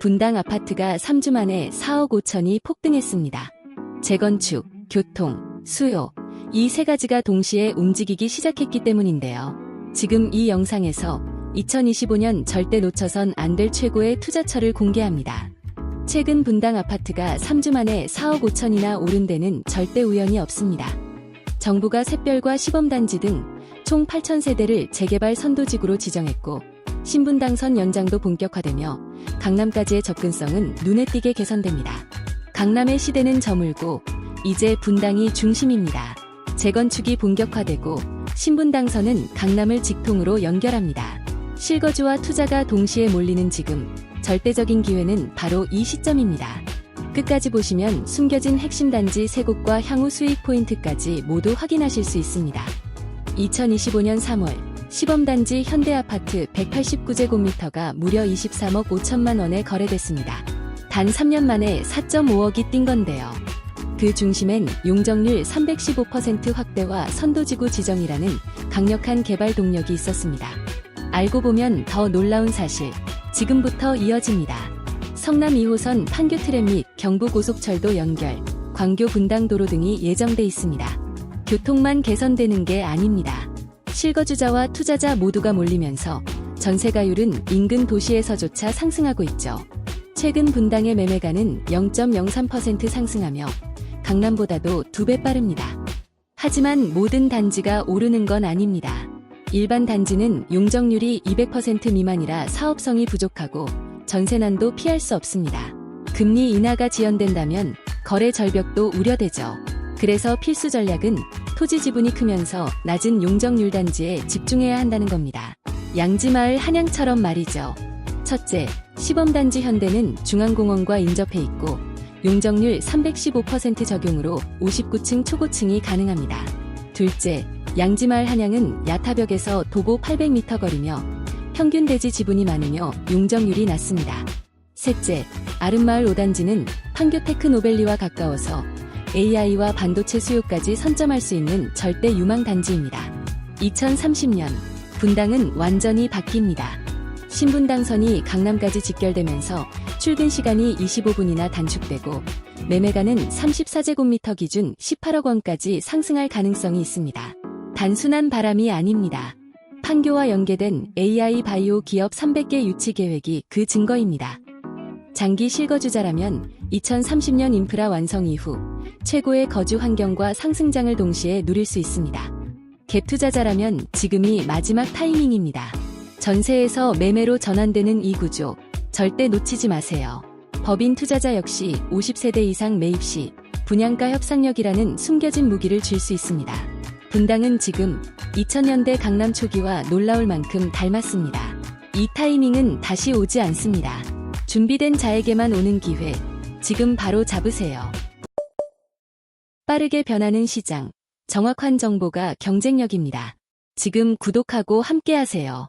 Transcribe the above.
분당 아파트가 3주 만에 4억 5천이 폭등했습니다. 재건축, 교통, 수요, 이 세 가지가 동시에 움직이기 시작했기 때문인데요. 지금 이 영상에서 2025년 절대 놓쳐선 안 될 최고의 투자처를 공개합니다. 최근 분당 아파트가 3주 만에 4억 5천이나 오른 데는 절대 우연이 없습니다. 정부가 샛별과 시범단지 등 총 8천 세대를 재개발 선도지구로 지정했고 신분당선 연장도 본격화되며 강남까지의 접근성은 눈에 띄게 개선됩니다. 강남의 시대는 저물고 이제 분당이 중심입니다. 재건축이 본격화되고 신분당선은 강남을 직통으로 연결합니다. 실거주와 투자가 동시에 몰리는 지금 절대적인 기회는 바로 이 시점입니다. 끝까지 보시면 숨겨진 핵심 단지 세 곳과 향후 수익 포인트까지 모두 확인하실 수 있습니다. 2025년 3월 시범단지 현대아파트 189제곱미터가 무려 23억 5천만 원에 거래됐습니다. 단 3년 만에 4.5억이 뛴 건데요. 그 중심엔 용적률 315% 확대와 선도지구 지정이라는 강력한 개발 동력이 있었습니다. 알고 보면 더 놀라운 사실, 지금부터 이어집니다. 성남 2호선 판교 트램 및 경부고속철도 연결, 광교 분당도로 등이 예정돼 있습니다. 교통만 개선되는 게 아닙니다. 실거주자와 투자자 모두가 몰리면서 전세가율은 인근 도시에서조차 상승하고 있죠. 최근 분당의 매매가는 0.03% 상승하며 강남보다도 두 배 빠릅니다. 하지만 모든 단지가 오르는 건 아닙니다. 일반 단지는 용적률이 200% 미만이라 사업성이 부족하고 전세난도 피할 수 없습니다. 금리 인하가 지연된다면 거래 절벽도 우려되죠. 그래서 필수 전략은 토지 지분이 크면서 낮은 용적률 단지에 집중해야 한다는 겁니다. 양지마을 한양처럼 말이죠. 첫째, 시범단지 현대는 중앙공원과 인접해 있고 용적률 315% 적용으로 59층 초고층이 가능합니다. 둘째, 양지마을 한양은 야타벽에서 도보 800m 거리며 평균 대지 지분이 많으며 용적률이 낮습니다. 셋째, 아름마을 5단지는 판교 테크노밸리와 가까워서 AI와 반도체 수요까지 선점할 수 있는 절대 유망 단지입니다. 2030년 분당은 완전히 바뀝니다. 신분당선이 강남까지 직결되면서 출근 시간이 25분이나 단축되고 매매가는 34제곱미터 기준 18억 원까지 상승할 가능성이 있습니다. 단순한 바람이 아닙니다. 판교와 연계된 AI 바이오 기업 300개 유치 계획이 그 증거입니다. 장기 실거주자라면 2030년 인프라 완성 이후 최고의 거주 환경과 상승장을 동시에 누릴 수 있습니다. 갭 투자자라면 지금이 마지막 타이밍입니다. 전세에서 매매로 전환되는 이 구조 절대 놓치지 마세요. 법인 투자자 역시 50세대 이상 매입 시 분양가 협상력이라는 숨겨진 무기를 줄 수 있습니다. 분당은 지금 2000년대 강남 초기와 놀라울 만큼 닮았습니다. 이 타이밍은 다시 오지 않습니다. 준비된 자에게만 오는 기회, 지금 바로 잡으세요. 빠르게 변하는 시장, 정확한 정보가 경쟁력입니다. 지금 구독하고 함께하세요.